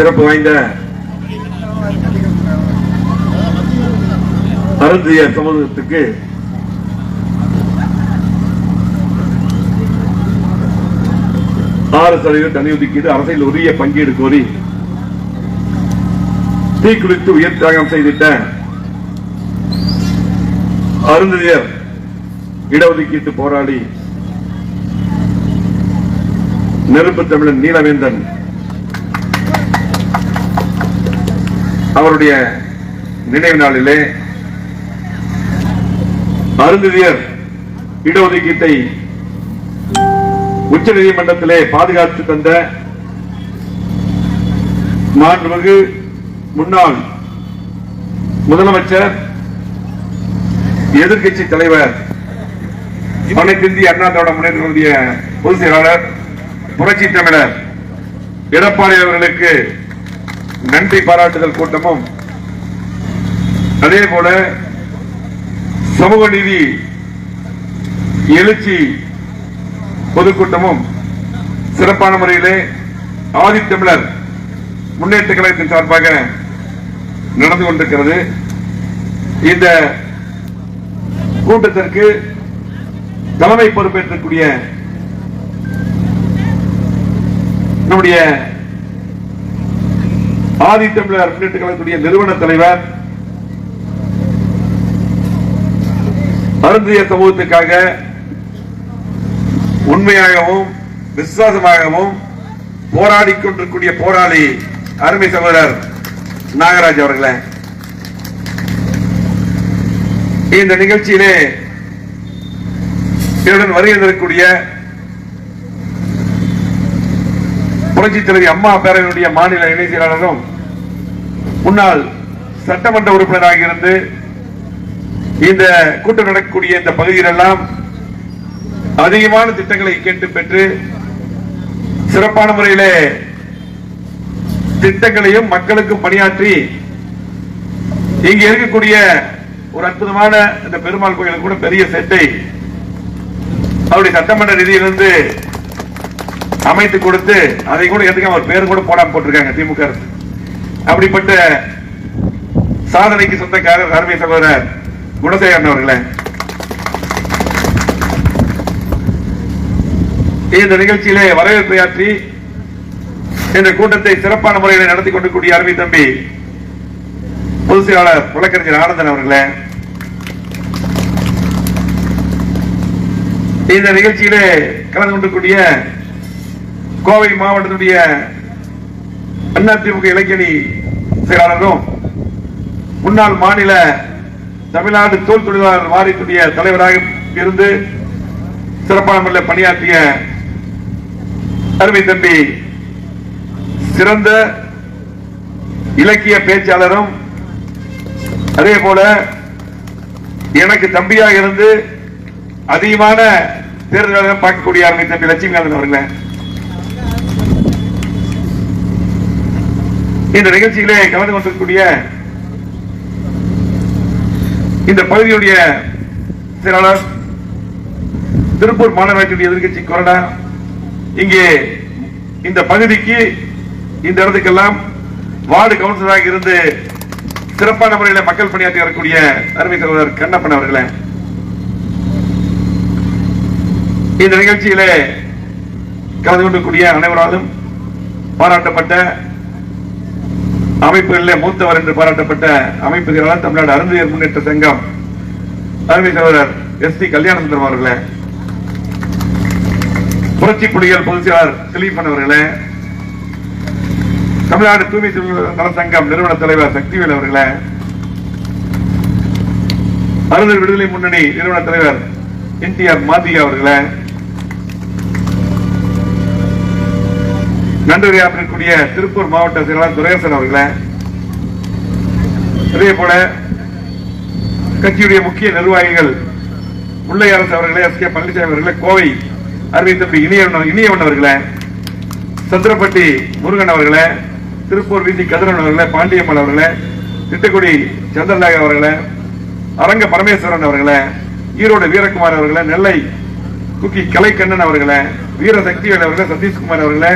சிறப்பு வாய்ந்த அருந்திய சமூகத்துக்கு ஆறு சதவீதம் தனி ஒதுக்கீடு அரசியல் உரிய பங்கீடு கோரி தீக்குளித்து உயிர் தியாகம் செய்திட்ட அருந்ததியர் இடஒதுக்கீட்டு போராளி நெருப்பு தமிழன் நீலவேந்தன். அவருடைய நினைவு நாளிலே அருந்ததியர் இடஒதுக்கீட்டை உச்ச நீதிமன்றத்திலே பாதுகாத்து தந்த மாண்புமிகு முன்னாள் முதலமைச்சர் எதிர்க்கட்சி தலைவர் அனைத்து இந்திய அண்ணா திராவிட முன்னேற்றத்தினுடைய பொதுச் செயலாளர் புரட்சி தமிழர் எடப்பாடி அவர்களுக்கு நன்றி பாராட்டுதல் கூட்டமும். அதே போல சமூக நீதி எழுச்சி பொதுக்கூட்டமும் சிறப்பான முறையிலே ஆதித்தமிழர் முன்னேற்ற கழகத்தின் சார்பாக நடந்து கொண்டிருக்கிறது. இந்த கூட்டத்திற்கு தலைமை பொறுப்பேற்றக்கூடிய நம்முடைய ஆதித்தமிழர் முன்னேற்ற கழகத்துடைய நிறுவன தலைவர் அருந்திய சமூகத்துக்காக உண்மையாகவும் விசுவாசமாகவும் போராடி கொண்டிருக்கூடிய போராளி அருமை சகோதரர் நாகராஜ் அவர்களே. இந்த நிகழ்ச்சியிலே என்னுடன் வருகின்றக்கூடிய புரட்சி தலைவி அம்மா பேரவையினுடைய மாநில இணை செயலாளரும் முன்னாள் சட்டமன்ற உறுப்பினராக இருந்து இந்த கூட்டம் நடக்கக்கூடிய இந்த பகுதியிலெல்லாம் அதிகமான திட்டங்களை கேட்டு பெற்று சிறப்பான முறையிலே திட்டங்களையும் மக்களுக்கும் பணியாற்றி இங்க இருக்கக்கூடிய ஒரு அற்புதமான இந்த பெருமாள் கோயிலுக்கு கூட பெரிய செட்டை. அவருடைய சட்டமன்ற நிதியிலிருந்து அமைத்து கொடுத்து அதை கூட எதுக்கு அவர் பேரும் கூட போடாம போட்டிருக்காங்க திமுக அரசு. அப்படிப்பட்ட சாதனைக்கு சொந்தக்காரர் அருமை சகோதரர் குணசேகரன் அவர்களே. இந்த நிகழ்ச்சியிலே வரவேற்பையாற்றி இந்த கூட்டத்தை சிறப்பான முறையில் நடத்தி கொண்டிருக்கூடிய அருமை தம்பி பொதுச் செயலாளர் வழக்கறிஞர் ஆனந்தன் அவர்களே. இந்த நிகழ்ச்சியிலே கலந்து கொண்டிருக்கூடிய கோவை மாவட்டத்துடைய அதிமுக இலக்கணி செயலாளரும் முன்னாள் மாநில தமிழ்நாடு தோல் தொழிலாளர் வாரியத்துடைய தலைவராக இருந்து சிறப்பான முறையில் பணியாற்றிய அருமை தம்பி சிறந்த இலக்கிய பேச்சாளரும் அதே போல எனக்கு தம்பியாக இருந்து அதிகமான தேர்தல்களை பார்க்கக்கூடிய அருமை தம்பி லட்சுமிகாந்தன் அவர்களே. இந்த நிகழ்ச்சியிலே கலந்து கொண்டிருக்கக்கூடிய இந்த பகுதியுடைய செயலாளர் திருப்பூர் மாநகராட்சியுடைய எதிர்க்கட்சி கொறடா. இங்கே இந்த பகுதிக்கு இந்த இடத்துக்கெல்லாம் வார்டு கவுன்சிலராக இருந்து சிறப்பான முறையில் மக்கள் பணியாற்றி வரக்கூடிய அருமை தலைவர் கண்ணப்பன் அவர்களே. இந்த நிகழ்ச்சியிலே கலந்து கொண்டிருக்கூடிய அனைவராலும் பாராட்டப்பட்ட அமைப்புகளிலே மூத்தவர் என்று பாராட்டப்பட்ட அமைப்புகளால் தமிழ்நாடு அருந்தியர் முன்னேற்ற சங்கம். அருமை தலைவர் எஸ் டி கல்யாணசுந்தரம் அவர்களே. புரட்சி புலிகள் பொதுச் செயலாளர் திலீபன் அவர்களே. தமிழ்நாடு தூய்மை தொழிலாளர் நல சங்கம் நிறுவன தலைவர் சக்திவேல் அவர்களே. அருந்தர் விடுதலை முன்னணி நிறுவன தலைவர் என் டி ஆர் மாதிகா அவர்களே. நன்றியாற்றிருக்கூடிய திருப்பூர் மாவட்ட செயலாளர் துரையரசன் அவர்களே. அதே போல கட்சியுடைய முக்கிய நிர்வாகிகள் முல்லை அரசு அவர்களே எஸ் கே பழனிசாமி அவர்களே கோவை அருமை இணையவன் இணையவன் அவர்களே சந்திரப்பட்டி முருகன் அவர்களே திருப்பூர் வீதி கதிரவன் அவர்களே பாண்டியம்மாள் அவர்களே திட்டக்குடி சந்திரநாயக அவர்களே அரங்க பரமேஸ்வரன் அவர்களே ஈரோடு வீரகுமார் அவர்களே நெல்லை குக்கி கலைக்கண்ணன் அவர்களே வீர சக்திவேல் அவர்களே சதீஷ்குமார் அவர்களே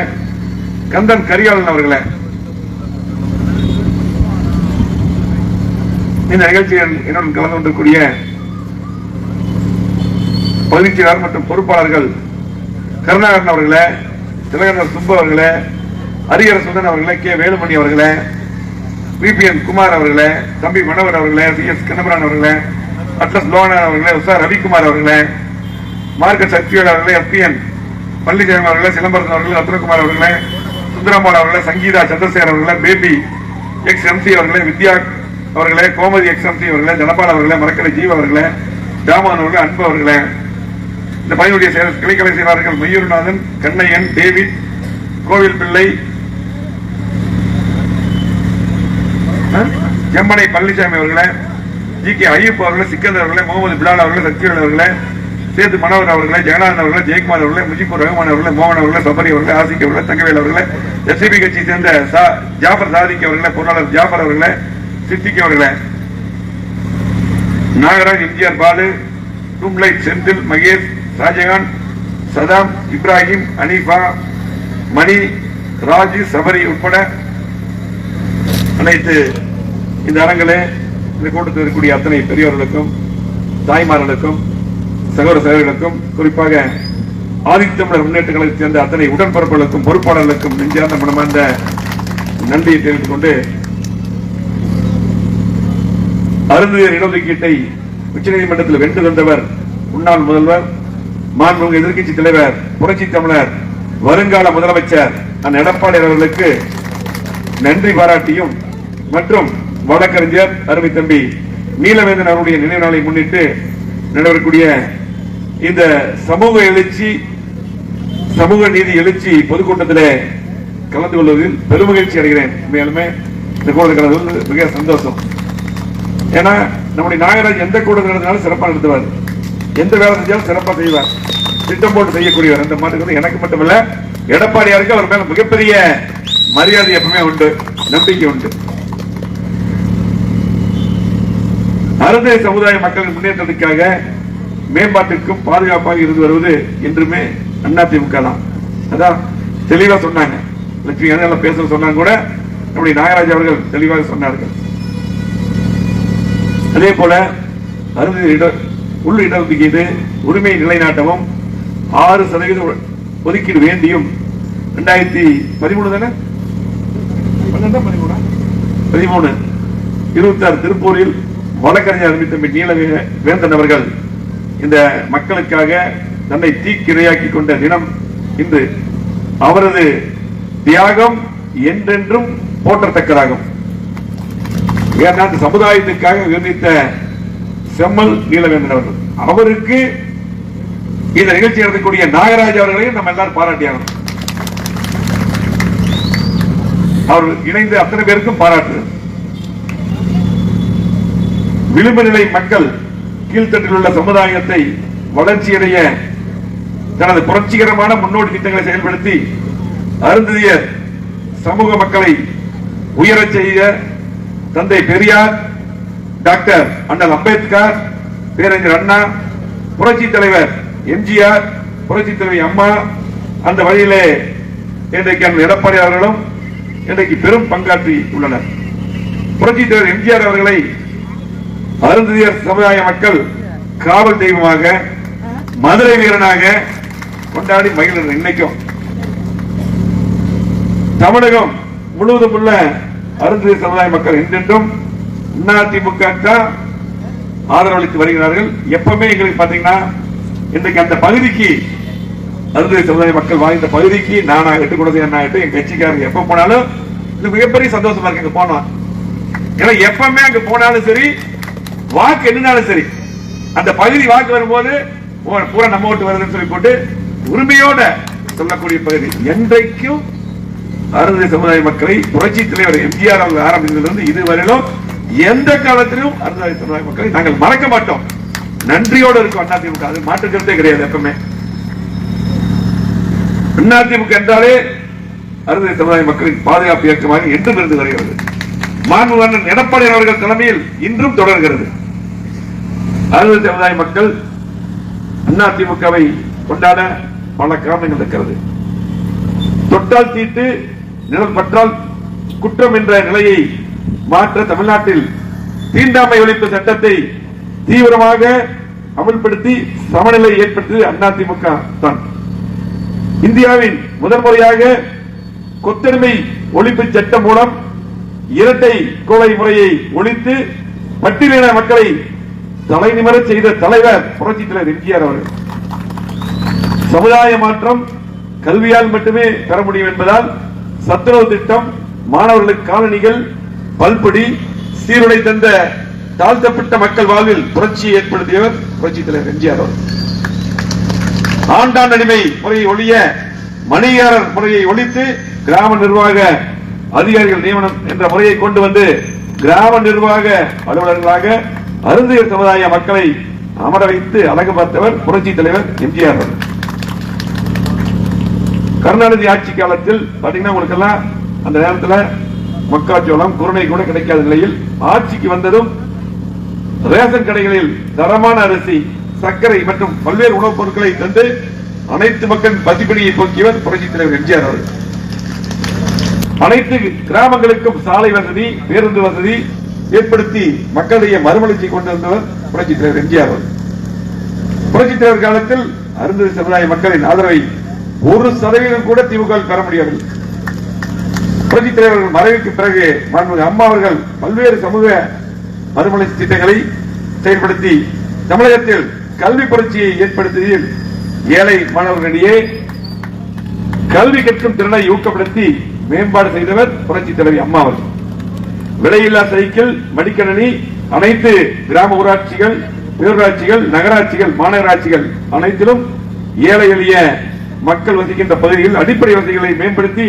கந்தன் கரியாளன் அவர்களே. இந்த நிகழ்ச்சியில் என்னுடன் கலந்து கொண்டிருக்கூடிய பயிற்சியாளர் மற்றும் பொறுப்பாளர்கள் கருணாகரன் அவர்களே திலகரன் சுப்பு அவர்களே ஹரியர் சுந்தன் அவர்களே கே. வேலுமணி அவர்களே விபிஎன் குமார் அவர்களே தம்பி மணவர் அவர்களே சி எஸ். கண்ணபுரான் அவர்களே அட்ரஸ் லோகநாதன் அவர்களே உஷா ரவிக்குமார் அவர்களே மார்க்க சக்திவேல் அவர்களே எஸ்பிஎன் பள்ளிச்செல்வன் அவர்களே சிலம்பரசன் அவர்கள் ரத்னகுமார் அவர்களே சுந்தரமால் அவர்களே சங்கீதா சந்திரசேகர் அவர்களே பேபி எக்ஸ் எம்சி அவர்களே வித்யா அவர்களே கோமதி எக்ஸ் எம்சி அவர்களே தனபால் அவர்களே மரக்கலை ஜீவ் அவர்களே தாமன் அவர்களே அன்பு அவர்களே. இந்த பயனுடைய செயல் கிளைக்கலை செயலாளர்கள் மையூர்நாதன் கண்ணையன் டேவிட் கோவில் பிள்ளை அஹ், செம்மனை பழனிசாமி அவர்களே ஜி கே ஐயப்ப அவர்களே சிக்கந்தர் அவர்களே முகமது பிலால் அவர்களே சக்திவேல் அவர்களே சேர்த்து மனோகர் அவர்களே ஜெகநாதன் அவர்களை ஜெயக்குமார் அவர்களை முஜிபுர் ரஹ்மான் அவர்களை மோகன் அவர்களை சபரி அவர்களை ஆசிக் அவர்களை தங்கவேல் அவர்களை எஸ்சிபி கட்சியை சேர்ந்த ஜாஃபர் சாதிக் அவர்களை பொருளாளர் ஜாஃபர் அவர்களை சித்திக் அவர்களை. நாகராஜ் எம்ஜிஆர் பாலு டூம்லைட் செந்தில் மகேஷ் ஷாஜகான் சதாம் இப்ராஹிம் அனீஃபா மணி ராஜு சபரி உட்பட அனைத்து இந்த அரங்கிலே இந்த கூட்டத்தில் இருக்கக்கூடிய அத்தனை பெரியவர்களுக்கும் தாய்மார்களுக்கும் சகோதர சகோதரிகளுக்கும் குறிப்பாக ஆதித்தமிழர் முன்னேற்ற சேர்ந்த அத்தனை உடன்பரப்புகளுக்கும் பொறுப்பாளர்களுக்கும் நெஞ்சார்ந்த மனமார்ந்த நன்றியை தெரிவித்துக் கொண்டு அருந்தியர் இடஒதுக்கீட்டை உச்சநீதிமன்றத்தில் வென்று தந்தவர் முன்னாள் முதல்வர் மாண்புமிகு எதிர்க்கட்சி தலைவர் புரட்சி தமிழர் வருங்கால முதலமைச்சர் அண்ணன் எடப்பாடி அவர்களுக்கு நன்றி பாராட்டியும் மற்றும் வழக்கறிஞர் அருமை தம்பி நீலவேந்தன் அவருடைய நினைவு நாளை முன்னிட்டு நடைபெறக்கூடிய இந்த சமூக எழுச்சி சமூக நீதி எழுச்சி பொதுக்கூட்டத்தில் கலந்து கொள்வதில் பெருமகிழ்ச்சி அடைகிறேன். உண்மையாலுமே இந்த கூட்டத்தில் கலந்து கொள்வது மிக சந்தோஷம். ஏன்னா நம்முடைய நாகராஜ் எந்த கூட்டம் நடந்தாலும் சிறப்பாக நடத்துவார். எந்த வேலை செஞ்சாலும் சிறப்பாக செய்வார். திட்டம் போட்டு செய்யக்கூடியவர். அந்த மாதிரி எனக்கு மட்டுமல்ல எடப்பாடியாருக்கு அவர் மேல மிகப்பெரிய மரியாதை எப்பவுமே உண்டு நம்பிக்கை உண்டு. அருந்தை சமுதாய மக்களின் முன்னேற்றத்துக்காக மேம்பாட்டிற்கும் பாதுகாப்பாக இருந்து வருவது என்றுமே அதிமுக தான். அதான் தெளிவா சொன்னாங்க. லட்சுமி கனகெல்லாம் பேச சொன்னாங்க கூட நம்முடைய நாகராஜ் அவர்கள் தெளிவாக சொன்னார்கள். அதே போல அறுபது இட உள் இடஒதுக்கீடு உரிமை நிலைநாட்டவும் ஆறு சதவீத ஒதுக்கீடு வேண்டியும் ரெண்டாயிரத்தி பதிமூணு தானே? பதிமூணு? பதிமூணா. பதிமூணு இருபத்தாறு திருப்பூரில் வழக்கறிஞர் அறிவித்த நீலவேந்தன் வேந்தன் அவர்கள் இந்த மக்களுக்காக தன்னை தீக்கிரையாக்கி கொண்ட தினம் இன்று அவரது தியாகம் என்றென்றும் போற்றத்தக்கதாகும். ஏன்னா சமுதாயத்துக்காக விவரித்த செம்மல் நீலவேந்தன் அவர்கள். அவருக்கு இந்த நிகழ்ச்சி நடத்தக்கூடிய நாகராஜ் அவர்களையும் நம்ம எல்லாரும் பாராட்டியாகணும். அவர் இணைந்த அத்தனை பேருக்கும் பாராட்டு. விளிம்பு நிலை மக்கள் கீழ்த்தட்டில் உள்ள சமுதாயத்தை வளர்ச்சியடைய தனது புரட்சிகரமான முன்னோடி திட்டங்களை செயல்படுத்தி அருந்ததிய சமூக மக்களை உயரச் செய்ய தந்தை பெரியார் டாக்டர் அண்ணல் அம்பேத்கர் பேரறிஞர் அண்ணா புரட்சி தலைவர் எம்ஜிஆர் புரட்சி தலைவி அம்மா அந்த வழியிலே இன்றைக்கு அண்ணல் எடப்பாடி அவர்களும் இன்றைக்கு பெரும் பங்காற்றி உள்ளனர். புரட்சி தலைவர் எம்ஜிஆர் அவர்களை அருந்ததியர் சமுதாய மக்கள் காவல் தெய்வமாக மதுரை வீரனாக கொண்டாடி மகிழ்ந்தனர் இன்னைக்கும். தமிழகம் முழுவதும் உள்ள அருந்ததியர் சமுதாய மக்கள் இன்றென்றும் அதிமுக தான் ஆதரவளித்து வருகிறார்கள். எப்பவுமே எங்களுக்கு பாத்தீங்கன்னா இன்றைக்கு அந்த பகுதிக்கு அருந்ததியர் சமுதாய மக்கள் வாழ்ந்த பகுதிக்கு நானாகட்டும் குழந்தை அண்ணாகட்டும் என் கட்சிக்காரர் எப்ப போனாலும் இது மிகப்பெரிய சந்தோஷமா இருக்கு இங்க போனோம் ஏன்னா எப்பவுமே அங்க போனாலும் சரி வாக்கு என்னனாலும் சரி. அந்த பகுதி வாக்கு வரும்போது பூரா நம்ம ஓட்டு வருதுன்னு சொல்லி போட்டு உரிமையோட சொல்லக்கூடிய பகுதி. என்றைக்கும் அறுபது சமுதாய மக்களை புரட்சி தலைவர் எம்ஜிஆர் அவர்கள் ஆரம்பித்ததிலிருந்து இதுவரையிலும் எந்த காலத்திலும் அறுபது சமுதாய மக்களை நாங்கள் மறக்க மாட்டோம். நன்றியோடு இருக்கும் அதிமுக. அது மாற்றுக்கிறதே கிடையாது எப்பவுமே. அதிமுக என்றாலே அறுபது சமுதாய மக்களின் பாதுகாப்பு இயக்கமாக என்றும் இருந்து வருகிறது. மாண்புமன்னன் எடப்பாடி அவர்கள் தலைமையில் இன்றும் தொடர்கிறது. அறுபது சமுதாய மக்கள் அதிமுகவை கொண்டாட பல காரணங்கள் இருக்கிறது. தொட்டால் தீட்டு நிலம் பற்றால் குற்றம் என்ற நிலையை மாற்ற தமிழ்நாட்டில் தீண்டாமை ஒழிப்பு சட்டத்தை தீவிரமாக அமல்படுத்தி சமநிலை ஏற்படுத்தியது அதிமுக தான். இந்தியாவின் முதன்முறையாக கொத்தடிமை ஒழிப்பு சட்டம் மூலம் இரட்டை கோலை முறையை ஒழித்து பட்டியலின மக்களை தலை நிமிர செய்த தலைவர் புரட்சி தலைவர் எம்ஜிஆர் அவர்கள். சமுதாய மாற்றம் கல்வியால் மட்டுமே பெற முடியும் என்பதால் சத்துணவு திட்டம் மாணவர்களுக்கு காலணிகள் பல்படி சீருடை தந்த தாழ்த்தப்பட்ட மக்கள் வாழ்வில் புரட்சியை ஏற்படுத்தியவர் புரட்சி தலைவர் எம்ஜிஆர் அவர்கள். ஆண்டான் அடிமை முறையை ஒழிய மணியாளர் முறையை ஒழித்து கிராம நிர்வாக அதிகாரிகள் நியமனம் என்ற முறையை கொண்டு வந்து கிராம நிர்வாக அலுவலர்களாக அருந்தியர் சமுதாய மக்களை அமர வைத்து அழகு பார்த்தவர் புரட்சி தலைவர் எம்ஜிஆர் கருணாநிதி ஆட்சி காலத்தில் பாத்தீங்கன்னா உங்களுக்கு எல்லாம் அந்த நேரத்தில் மக்காச்சோளம் குருணை கூட கிடைக்காத நிலையில் ஆட்சிக்கு வந்ததும் ரேஷன் கடைகளில் தரமான அரிசி சர்க்கரை மற்றும் பல்வேறு உணவுப் பொருட்களை தந்து அனைத்து மக்கள் பசிப்பிடியை போக்கியவர் புரட்சி தலைவர் எம்ஜிஆர் அவர்கள். அனைத்து கிராமங்களுக்கும் சாலை வசதி பேருந்து வசதி ஏற்படுத்தி மக்களுடைய மறுமலர்ச்சி கொண்டு வந்தவர் புரட்சித் தலைவர் எம்ஜிஆர் அவர்கள். புரட்சித் தலைவர் காலத்தில் அருந்ததி சமுதாய மக்களின் ஆதரவை ஒரு சதவீதம் கூட திமுக பெற முடியவில்லை. புரட்சித் தலைவர்கள் மறைவுக்கு பிறகு மாண்புமிகு அம்மா அவர்கள் பல்வேறு சமூக மறுமலர்ச்சி திட்டங்களை செயல்படுத்தி தமிழகத்தில் கல்வி புரட்சியை ஏற்படுத்தியதில் ஏழை மாணவர்களிடையே கல்வி கற்கும் திறனை ஊக்கப்படுத்தி மேம்பாடு செய்தவர் புரட்சி தலைவி அம்மா அவர்கள். விலையில்லா சைக்கிள் மடிக்கணினி அனைத்து கிராம ஊராட்சிகள் பேரூராட்சிகள் நகராட்சிகள் மாநகராட்சிகள் அனைத்திலும் ஏழை எளிய மக்கள் வசிக்கின்ற பகுதிகளில் அடிப்படை வசதிகளை மேம்படுத்தி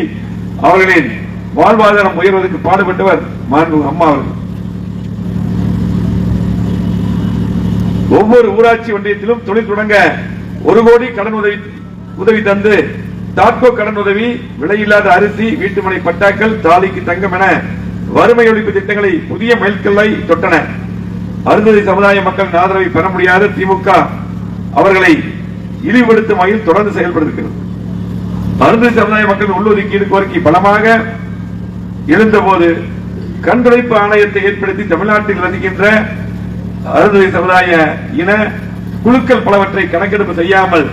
அவர்களின் வாழ்வாதாரம் உயர்வதற்கு பாடுபட்டவர் மாண்பு அம்மா அவர்கள். ஒவ்வொரு ஊராட்சி ஒன்றியத்திலும் தொழில் தொடங்க ஒரு கோடி கடன் உதவி உதவி தந்து தாக்கோ கடன் உதவி விலையில்லாத அரிசி வீட்டுமனை பட்டாக்கள் தாலிக்கு தங்கம் என வறுமை ஒழிப்பு திட்டங்களை புதிய மைல்கல்லை தொட்டன. அருந்ததி சமுதாய மக்களின் ஆதரவை பெற முடியாத திமுக அவர்களை இழிவுபடுத்தும் வகையில் தொடர்ந்து செயல்படுகிறது அருந்ததி சமுதாய மக்களின் உள்ளொதுக்கீடு கோரிக்கை பலமாக எழுந்தபோது கண்துடைப்பு ஆணையத்தை ஏற்படுத்தி தமிழ்நாட்டில் வசிக்கின்ற அருந்ததி சமுதாய இன குழுக்கள் பலவற்றை கணக்கெடுப்பு செய்யாமல்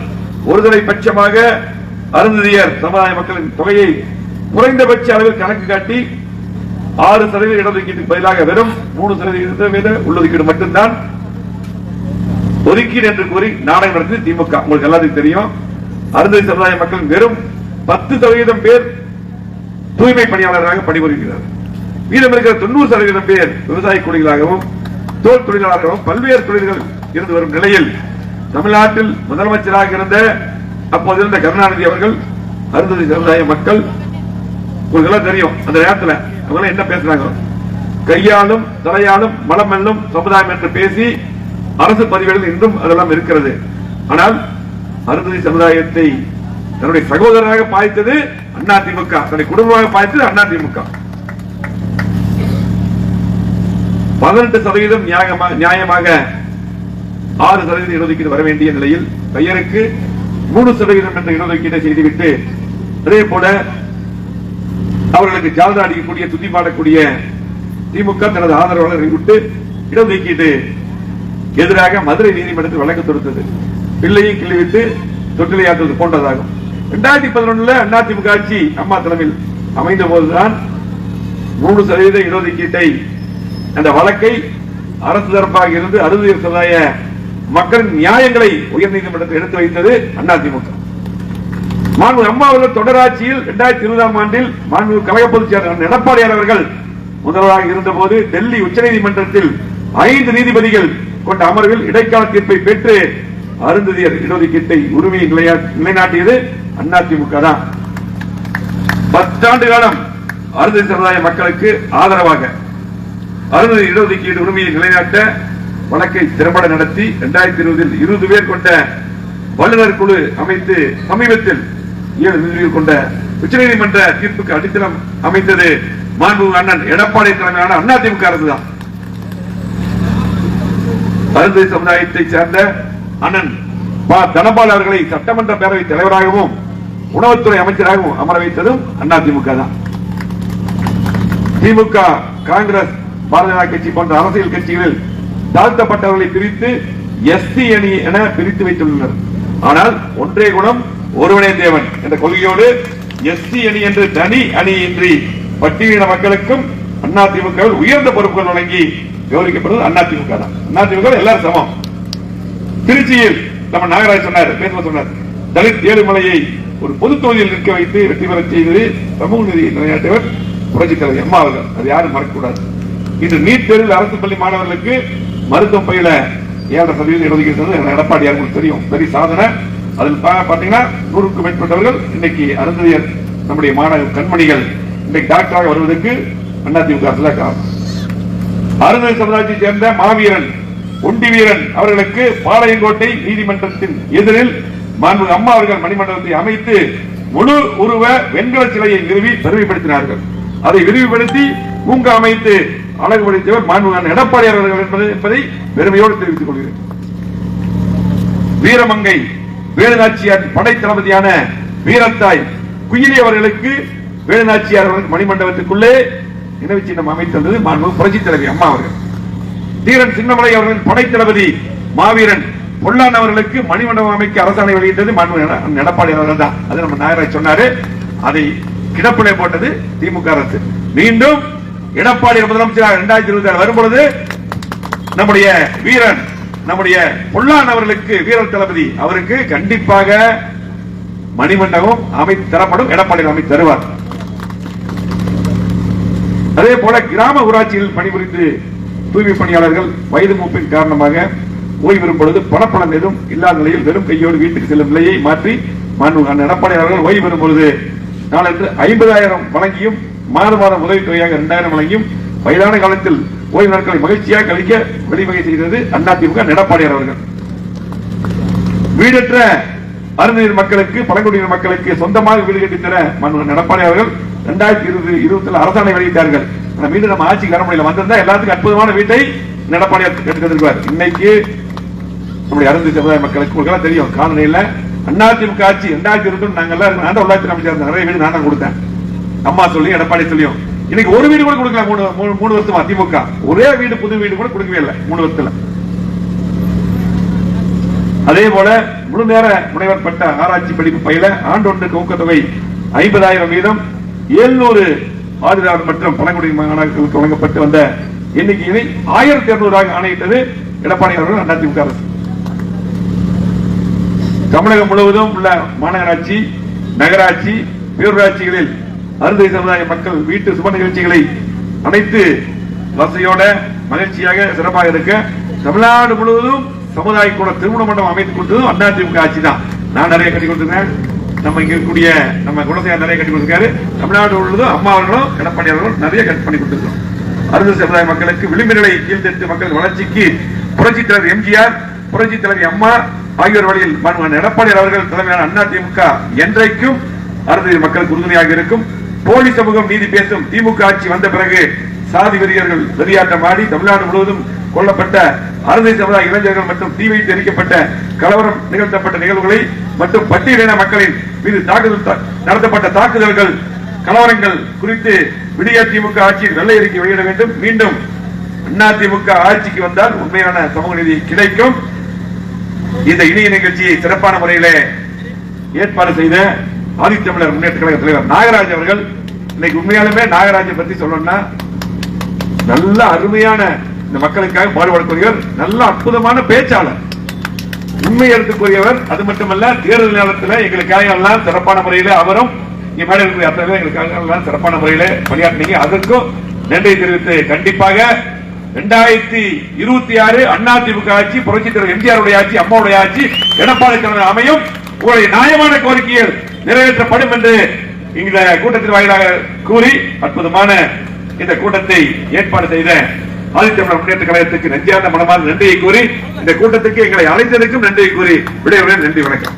ஒருதலை பட்சமாக அருந்ததியர் சமுதாய மக்களின் தொகையை குறைந்தபட்ச அளவில் கணக்கு காட்டி ஆறு சதவீத இடஒதுக்கீட்டுக்கு பதிலாக வெறும் மூணு சதவீத உள்ளொதுக்கீடு மட்டும்தான். ஒதுக்கீடு என்று கூறி நாடகம் நடத்தி திமுக. உங்களுக்கு எல்லாத்துக்கும் தெரியும். அருந்ததி சமுதாய மக்கள் வெறும் பத்து சதவீதம் பேர் தூய்மை பணியாளராக பணிபுரிகிறார் மீதம் இருக்கிற தொண்ணூறு சதவீதம் பேர் விவசாய கூலிகளாகவும் தோல் தொழிலாளர்களாகவும் பல்வேறு தொழில்கள் இருந்து வரும் நிலையில் தமிழ்நாட்டில் முதலமைச்சராக இருந்த அப்போது இருந்த கருணாநிதி அவர்கள் அருந்ததி சமுதாய மக்கள் உங்களுக்கு எல்லாம் தெரியும் அந்த நேரத்தில் அவங்க என்ன பேசுறாங்க? கையாலும் தலையாலும் மலமல்லும் சமுதாயம் என்று பேசி அரசு பதிவுகளில் இன்றும் அதெல்லாம் இருக்கிறது. ஆனால் அருந்ததி சமுதாயத்தை தன்னுடைய சகோதரராக பாய்த்தது திமுக தன்னுடைய குடும்பமாக பாய்த்தது திமுக பதினெட்டு சதவீதம் நியாயமா- நியாயமாக ஆறு சதவீதம் இடஒதுக்கீடு வர வேண்டிய நிலையில் பெயருக்கு மூணு சதவீதம் என்ற இடஒதுக்கீட்டை செய்துவிட்டு அதே போல அவர்களுக்கு ஜால்ரா அடிக்கக்கூடிய துதி பாடக்கூடிய திமுக தனது ஆதரவாளரை விட்டு இடஒதுக்கீட்டு எதிராக மதுரை நீதிமன்றத்தில் வழக்கு தொடுத்தது. பிள்ளையை கிள்ளிவிட்டு தொட்டிலையாற்றுவது போன்றதாகும். இரண்டாயிரத்தி பதினொன்னுல அதிமுக ஆட்சி அம்மா தலைமையில் அமைந்த போதுதான் மூணு சதவீத இடஒதுக்கீட்டை அந்த வழக்கை அரசு தரப்பாக இருந்து அறுதி சமுதாய மக்களின் நியாயங்களை உயர்நீதிமன்றத்தில் எடுத்து வைத்தது அதிமுக மாண்பு அம்மா அவர்கள் தொடராட்சியில் இரண்டாயிரத்தி இருபதாம் ஆண்டில் மாண்பு கழக பொதுச் செயலாளர் எடப்பாடியார் அவர்கள் முதல்வராக இருந்தபோது டெல்லி உச்சநீதிமன்றத்தில் ஐந்து நீதிபதிகள் கொண்ட அமர்வில் இடைக்கால தீர்ப்பை பெற்று அருந்ததியர் இடஒதுக்கீட்டை உரிமையை நிலைநாட்டியது அதிமுக தான். பத்தாண்டு காலம் அருந்ததி சமுதாய மக்களுக்கு ஆதரவாக அருந்ததி இடஒதுக்கீடு உரிமையை நிலைநாட்ட வழக்கை திறம்பட நடத்தி இரண்டாயிரத்தி இருபதில் இருபது பேர் கொண்ட வல்லுநர் குழு அமைத்து சமீபத்தில் ஏழு கொண்ட உச்சநீதிமன்ற தீர்ப்புக்கு அடித்தளம் அமைத்தது மாண்பு அண்ணன் எடப்பாடி தலைமையான அண்ணா திமுக அரசுதான் சமுதாயத்தை சேர்ந்த அண்ணன் ப. தனபால் அவர்களை சட்டமன்ற பேரவை தலைவராகவும் உணவுத்துறை அமைச்சராகவும் அமர வைத்ததும் அண்ணா திமுக தான் திமுக காங்கிரஸ் பாரதிய ஜனதா கட்சி போன்ற அரசியல் கட்சிகளில் தாழ்த்தப்பட்டவர்களை பிரித்து எஸ்சி அணி என பிரித்து வைத்துள்ளனர். ஆனால் ஒன்றே குணம் ஒருவனே தேவன் என்ற கொள்கையோடு எஸ்சி அணி என்று தனி அணியின்றி பட்டியலின மக்களுக்கும் அதிமுக திமுக உயர்ந்த பொறுப்புகள் வழங்கி கௌரவிக்கப்படுவது அதிமுக தான். அதிமுக எல்லாரும் சமம். திருச்சியில் நம்ம நாகராஜ் சொன்னார் பேசும்போது சொன்னார் தலித் ஏழுமலையை ஒரு பொது தொகுதியில் நிற்க வைத்து வெற்றி பெற செய்தது சமூக நிதி நிலையாட்டவர் புரட்சித் தலைவர் அம்மா அவர்கள். அது யாரும் மறக்கக்கூடாது. இன்று நீட் தேர்வில் அரசு பள்ளி மாணவர்களுக்கு மருத்துவ பயில ஏழரை சதவீதம் இடஒதுக்கீடு எடப்பாடி அவங்களுக்கு தெரியும். பெரிய சாதனை. அதில் பார்த்தீங்கன்னா பாத்தீங்கன்னா நூறுக்கும் மேற்பட்டவர்கள் இன்னைக்கு அருந்ததியர் நம்முடைய மாணவ கண்மணிகள் இன்னைக்கு டாக்டராக வருவதற்கு அதிமுக அரசு காரணம் அருந்ததி சமுதாயத்தை சேர்ந்த மாவீரன் ஒண்டி வீரன் அவர்களுக்கு பாளையங்கோட்டை நீதிமன்றத்தின் எதிரில் மாண்பு அம்மா அவர்கள் மணிமண்டலத்தை அமைத்து முழு உருவ வெண்கல சிலையை நிறுவி பெருமைப்படுத்தினார்கள் அதை விரிவுபடுத்தி பூங்கா அமைத்து அழகுபடுத்தியவர் மாண்புமிகு எடப்பாடி அவர்கள் என்பதை பெருமையோடு தெரிவித்துக் கொள்கிறேன். வீரமங்கை வேலுநாச்சியார் படை தளபதியான வீரத்தாய் குயிலி அவர்களுக்கு வேலுநாச்சியார் அவர்கள் மணிமண்டபத்துக்குள்ளே நினைவு சின்னம் அமைத்தது மாண்பு புரட்சி தலைவி அம்மா அவர்கள். தீரன் சின்னமலை அவர்களின் படை தளபதி மாவீரன் பொல்லான் அவர்களுக்கு மணிமண்டபம் அமைக்க அரசாணை வெளியிட்டது மாண்பு எடப்பாடி அவர்கள் தான். அது நம்ம நாயராஜ் சொன்னாரு. அதை கிடப்பிலே போட்டது திமுக அரசு. மீண்டும் எடப்பாடி முதலமைச்சர் இரண்டாயிரத்தி இருபத்தி ஆறு வரும்பொழுது நம்முடைய வீரன் நம்முடைய பொல்லான் அவர்களுக்கு வீரர் தளபதி அவருக்கு கண்டிப்பாக மணிமண்டபம் அமைத்து தரப்படும் எடப்பாடி அமைத்து தருவார். அதே போல கிராம ஊராட்சியில் பணிபுரிந்து தூய்மை பணியாளர்கள் வயது மூப்பின் காரணமாக ஓய்வு பெறும் பொழுது பணப்பணம் எதுவும் இல்லாத நிலையில் வெறும் கையோடு வீட்டுக்கு செல்லும் நிலையை மாற்றி மாண்பு எடப்பாடி அவர்கள் ஓய்வு பெறும் பொழுது நாளன்று ஐம்பதாயிரம் வழங்கியும் மாத மாதம் உதவித்தொகையாக இரண்டாயிரம் வழங்கியும் வயதான காலத்தில் ஓய்வு நாட்களை மகிழ்ச்சியாக கழிக்க வழிவகை செய்தது அதிமுக எடப்பாடியார் அவர்கள். வீடற்ற அருந்ததியர் மக்களுக்கு பழங்குடியினர் மக்களுக்கு சொந்தமாக வீடு கட்டித் தர மன்னர் எடப்பாடி அவர்கள் இரண்டாயிரத்தி இருபது இருபத்தி அரசாணை வெளியிட்டார்கள். அந்த மீண்டும் நம்ம ஆட்சிக்கு வர முடியல. வந்திருந்தா எல்லாத்துக்கும் அற்புதமான வீட்டை எடப்பாடி கட்டி இன்னைக்கு நம்முடைய அருந்து சமுதாய மக்களுக்கு உங்களுக்கு எல்லாம் தெரியும் காலநிலையில அதிமுக ஆட்சி இரண்டாயிரத்தி இருபத்தி நாங்கள் நான் உள்ளாட்சி அமைச்சர் நிறைய வீடு நான் தான் கொடுத்தேன். அம்மா சொல்லி எடப்பாடி சொல்லியும். இன்னைக்கு ஒரு வீடு கூட கொடுக்கல மூணு மூணு- வருஷம் வருஷமா திமுக. ஒரே வீடு புது வீடு கூட கொடுக்கவே இல்லை மூணு வருஷத்துல. அதே போல முழு நேர முனைவர் பட்ட ஆராய்ச்சி படிப்பு பயில ஆண்டொன்றுக்கு ஊக்கத்தொகை ஐம்பதாயிரம் வீதம் எழுநூறு ஆதிரார் மற்றும் பழங்குடி மாணவர்களுக்கு வழங்கப்பட்டு வந்த எண்ணிக்கையை ஆயிரத்தி இருநூறாக ஆணையிட்டது எடப்பாடி அவர்கள் அதிமுக அரசு. தமிழகம் முழுவதும் உள்ள மாநகராட்சி நகராட்சி பேரூராட்சிகளில் அருந்தை சமுதாய மக்கள் வீட்டு சுப நிகழ்ச்சிகளை அனைத்து வசதியோட மகிழ்ச்சியாக சிறப்பாக இருக்க தமிழ்நாடு முழுவதும் சமுதாய கூட திருமண மண்டபம் அமைத்துக் கொடுத்ததும் அதிமுக ஆட்சி தான் நான் நிறைய கட்டி கொடுத்துருக்கேன். நம்ம இங்க இருக்கக்கூடிய நம்ம குணசேகர் நிறைய கட்டி கொடுத்துருக்காரு. தமிழ்நாடு முழுவதும் அம்மா அவர்களும் எடப்பாடி அவர்களும் நிறைய கட் பண்ணி கொடுத்துருக்கோம். அருந்த சமுதாய மக்களுக்கு விளிம்பு நிலை கீழ்த்தட்டு மக்கள் வளர்ச்சிக்கு புரட்சி தலைவர் எம்ஜிஆர் புரட்சி தலைவி அம்மா ஆகியோர் வழியில் மாண்புமிகு எடப்பாடி அவர்கள் தலைமையிலான அதிமுக என்றைக்கும் அருந்ததியர் மக்களுக்கு உறுதுணையாக இருக்கும். போலி சமூகம் நீதி பேசும் திமுக ஆட்சி வந்த பிறகு சாதி வெறியர்கள் வெறியாட்டம் ஆடி தமிழ்நாடு முழுவதும் கொல்லப்பட்ட அருந்தை சமுதாய இளைஞர்கள் மற்றும் தீ வைத்து எரிக்கப்பட்ட கலவரம் நிகழ்த்தப்பட்ட நிகழ்வுகளை மற்றும் பட்டியலின மக்களின் மீது தாக்குதல் நடத்தப்பட்ட தாக்குதல்கள் கலவரங்கள் குறித்து விடிய திமுக ஆட்சியில் வெள்ளை அறிக்கை வெளியிட வேண்டும். மீண்டும் அதிமுக ஆட்சிக்கு வந்தால் உண்மையான சமூக நீதி கிடைக்கும். இந்த இணைய நிகழ்ச்சியை சிறப்பான முறையிலே ஏற்பாடு செய்த ஆதித்தமிழர் முன்னேற்ற கழக தலைவர் நாகராஜ் அவர்கள் இன்னைக்கு உண்மையாலுமே நாகராஜை பத்தி சொல்லணும்னா நல்ல அருமையான இந்த மக்களுக்காக பாடுபடக்கூடியவர் நல்ல அற்புதமான பேச்சாளர். உண்மை எடுத்துக்கூடியவர் அது மட்டுமல்ல தேர்தல் நேரத்தில் எங்களுக்காக எல்லாம் சிறப்பான முறையில அவரும் இங்க மேல இருக்கிற அத்தனை எங்களுக்காக எல்லாம் சிறப்பான முறையில பணியாற்றினீங்க. அதற்கும் நன்றி தெரிவித்து கண்டிப்பாக இரண்டாயிரத்தி இருபத்தி ஆறு அதிமுக ஆட்சி புரட்சி தலைவர் எம்ஜிஆருடைய ஆட்சி அம்மாவுடைய ஆட்சி எடப்பாடி தலைவர் அமையும். உங்களுடைய நியாயமான கோரிக்கைகள் நிறைவேற்றப்படும் என்று இந்த கூட்டத்தின் வாயிலாக கூறி அற்புதமான இந்த கூட்டத்தை ஏற்பாடு செய்த ஆதித்தமிழர் முன்னேற்ற கழகத்துக்கு நன்றியான மனமான நன்றியை கூறி இந்த கூட்டத்துக்கு எங்களை அழைத்ததற்கும் நன்றியை கூறி விடையுடன் நன்றி வணக்கம்.